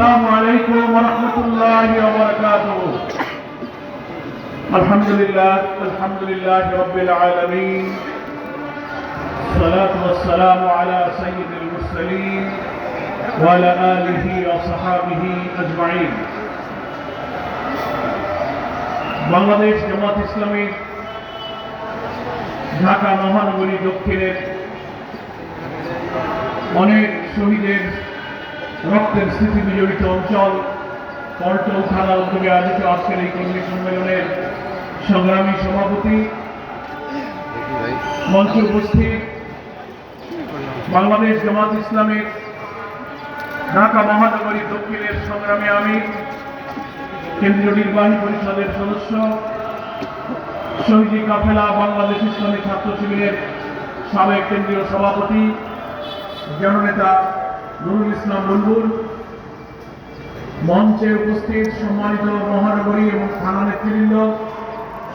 السلام عليكم ورحمة الله وبركاته الحمد لله الحمد لله رب العالمين الصلاة والسلام على سيد المرسلين وعلى آله وصحابه أجمعين বাংলাদেশ জামাত ইসলামী ঢাকা মহানগরী দক্ষিণের অনেক শহীদের রক্তের স্মৃতি বিজড়িত অঞ্চল পল্টন থানা উদ্যোগে আয়োজিত আজকের এই কর্মী সম্মেলনের সংগ্রামী সভাপতি মঞ্চ উপস্থিত বাংলাদেশ জামাত ইসলামের ঢাকা মহানগরী দক্ষিণের সংগ্রামে আমি কেন্দ্রীয় নির্বাহী পরিষদের সদস্য, শহীদি কাফেলা বাংলাদেশ ইসলামী ছাত্র শিবিরের সাবেক কেন্দ্রীয় সভাপতি, জননেতা নুরুল ইসলাম বুলবুল। মঞ্চে উপস্থিত সম্মানিত মহানগরী এবং থানা নেতৃবৃন্দ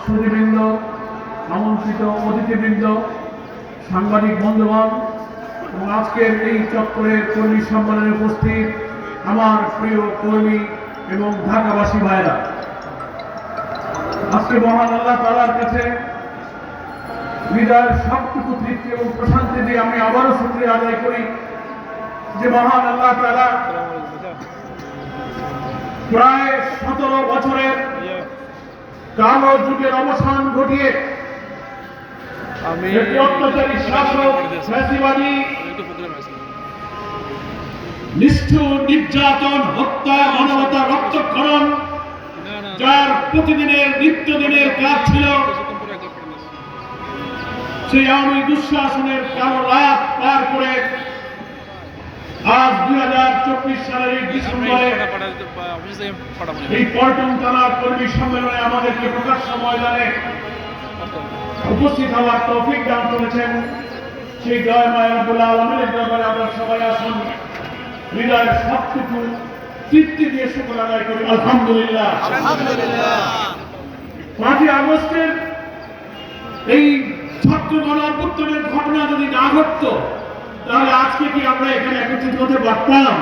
সুদীবৃন্দ আমন্ত্রিত অতিথিবৃন্দ, সাংবাদিক বন্ধুগণ, এবং আজকের এই চক্রের কর্মী সম্মেলনে উপস্থিত আমার প্রিয় কর্মী এবং ঢাকাবাসী ভাইরা। আজকে মহান আল্লাহ তালার কাছে হৃদয়ের সবটুকু তৃপ্তি এবং প্রশান্তি দিয়ে আমি আবারও শুক্রিয়া আদায় করি। যে মহান আল্লাহ তালা প্রায় সতেরো বছরের কালো যুগের অবসান ঘটিয়ে অত্যাচারী শাসক ফ্যাসিবাদী একটু প্রোগ্রামে আছি নিষ্ঠুর নির্যাতন হত্যা মানবতা রক্তক্ষরণ যার প্রতিদিনের নিত্যদিনের কাজ ছিল সেই আওয়ামী দুঃশাসনের কালো রাত পার করে আজ দুই হাজার চব্বিশ সালের এই ডিসেম্বরে এই পল্টন থানার কর্মী সম্মেলনে আমাদেরকে প্রকাশ্য ময়দানে উপস্থিত হওয়ার তৌফিক দান করেছেন সেই দয় মায়াবুল্লাহ আলমের দরবারে আমরা সবাই আসুন। হৃদয়ের সবটুকু তৃপ্তি দিয়ে শুক্র আদায় করি। আলহামদুলিল্লাহ। পাঁচই আগস্টের এই ছাত্র গণ ঘটনা যদি না ঘটতো তাহলে আজকে কি আমরা এখানে একত্রিত হতে পারতাম?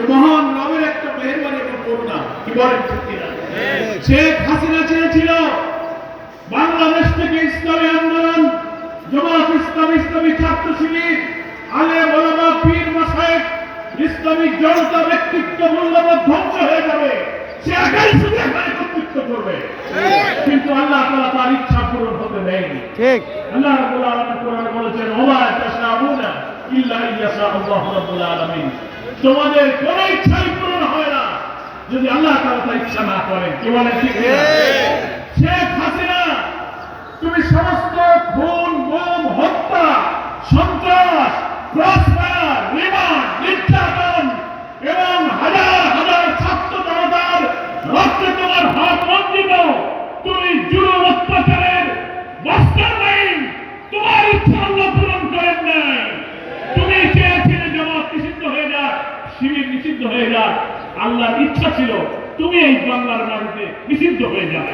এ মহান রবের একটা মেহরবানি এবং করুণা কি বলেন শেখ হাসিনা চেয়েছিল বাংলাদেশ থেকে ইসলামী আন্দোলন জমাত ইসলাম ইসলামী ছাত্র শিবির আলে বলামা পীর মাসায়েক ইসলামী জনতা ব্যক্তিত্ব মূল্যবোধ ধ্বংস হয়ে যাবে। সে একাই শুধু এখানে কর্তৃত্ব করবে। কিন্তু আল্লাহ তাআলা তার ইচ্ছা পূরণ হতে দেয়নি। ঠিক। আল্লাহ রাব্বুল আলামিন কোরআনে বলেছেন ওমা তাশাউনা তোমাদের কোন ইচ্ছাই পূরণ হয় না। যদি আল্লাহ তাআলা তার ইচ্ছা না করেন, কি বলেন ঠিক শেখ হাসিনা, তুমি সমস্ত খুন, গুম, হত্যা, সন্ত্রাস ক্রসফায়ার রিমান্ড নির্যাতন এবং হাজার হাজার ছাত্র জনতার রক্তে তোমার হাত বঞ্চিত তুমি জুলুম অত্যাচারের বস্তার নেই তোমার ইচ্ছা আল্লাহ পূরণ করেন নাই তুমি চেয়েছিলে জামাত নিষিদ্ধ হয়ে যাক শিবির নিষিদ্ধ হয়ে যাক আল্লাহর ইচ্ছা ছিল তুমি এই বাংলার মাটিতে নিষিদ্ধ হয়ে যাবে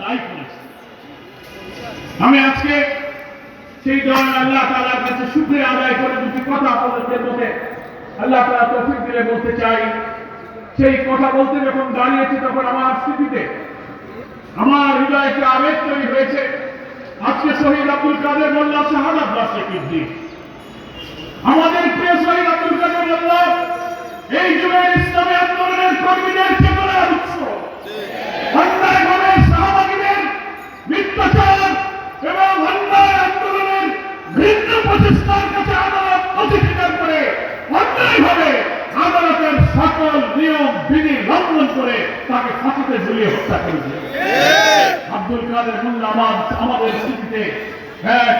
তাই আমি আজকে সেই দল আল্লাহ তাআলার কাছে শুকরিয়া আদায় করে দুটি কথা আপনাদের মধ্যে আল্লাহ তাআলা তৌফিক দিলে বলতে চাই। সেই কথা বলতে যখন দাঁড়িয়েছে তখন আমার স্মৃতিতে আমার হৃদয়ে একটি আবেগ তৈরি হয়েছে। আজকে শহীদ আব্দুল কাদের মোল্লা শাহাদ দিন আমাদের বিধি লঙ্ঘন করে তাকে ফাঁসিতে ঝুলিয়ে হত্যা করেছিলেন। আব্দুল কাদের মোল্লা আমার আমাদের স্মৃতিতে এক